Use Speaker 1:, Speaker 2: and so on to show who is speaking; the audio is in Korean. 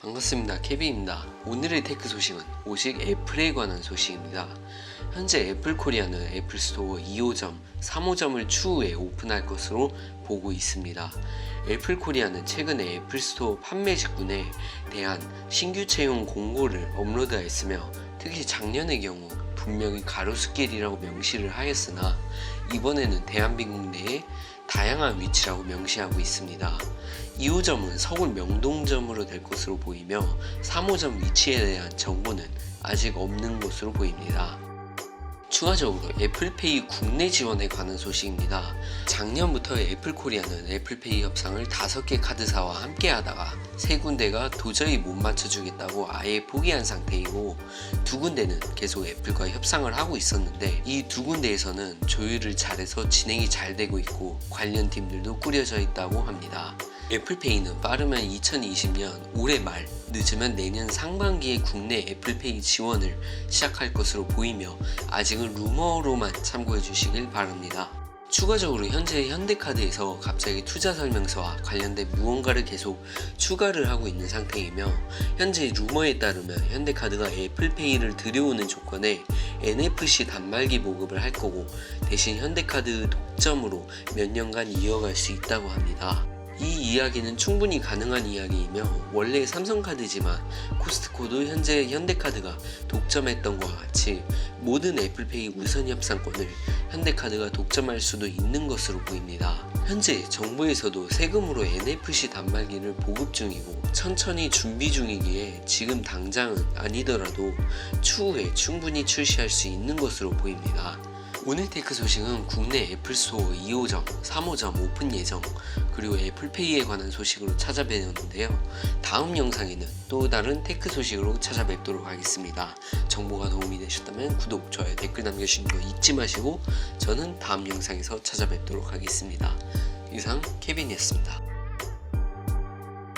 Speaker 1: 반갑습니다. 케빈입니다. 오늘의 테크 소식은 오직 애플에 관한 소식입니다. 현재 애플 코리아는 애플 스토어 2호점, 3호점을 추후에 오픈할 것으로 보고 있습니다. 애플 코리아는 최근에 애플 스토어 판매 직군에 대한 신규 채용 공고를 업로드하였으며 특히 작년의 경우 분명히 가로수길이라고 명시를 하였으나 이번에는 대한민국 내에 다양한 위치라고 명시하고 있습니다. 2호점은 서울 명동점으로 될 것으로 보이며 3호점 위치에 대한 정보는 아직 없는 것으로 보입니다. 추가적으로 애플페이 국내 지원에 관한 소식입니다. 작년부터 애플 코리아는 애플페이 협상을 5개 카드사와 함께 하다가 세 군데가 도저히 못 맞춰주겠다고 아예 포기한 상태이고 두 군데는 계속 애플과 협상을 하고 있었는데 이 두 군데에서는 조율을 잘해서 진행이 잘 되고 있고 관련 팀들도 꾸려져 있다고 합니다. 애플페이는 빠르면 2020년 올해 말, 늦으면 내년 상반기에 국내 애플페이 지원을 시작할 것으로 보이며 아직은 루머로만 참고해 주시길 바랍니다. 추가적으로 현재 현대카드에서 갑자기 투자 설명서와 관련된 무언가를 계속 추가를 하고 있는 상태이며 현재 루머에 따르면 현대카드가 애플페이를 들여오는 조건에 NFC 단말기 보급을 할 거고 대신 현대카드 독점으로 몇 년간 이어갈 수 있다고 합니다. 이 이야기는 충분히 가능한 이야기이며 원래 삼성카드지만 코스트코도 현재 현대카드가 독점했던 것과 같이 모든 애플페이 우선 협상권을 현대카드가 독점할 수도 있는 것으로 보입니다. 현재 정부에서도 세금으로 NFC 단말기를 보급 중이고 천천히 준비 중이기에 지금 당장은 아니더라도 추후에 충분히 출시할 수 있는 것으로 보입니다. 오늘 테크 소식은 국내 애플 스토어 2호점, 3호점 오픈 예정, 그리고 애플페이에 관한 소식으로 찾아뵈었는데요. 다음 영상에는 또 다른 테크 소식으로 찾아뵙도록 하겠습니다. 정보가 도움이 되셨다면 구독, 좋아요, 댓글 남겨주시는 거 잊지 마시고 저는 다음 영상에서 찾아뵙도록 하겠습니다. 이상 케빈이었습니다.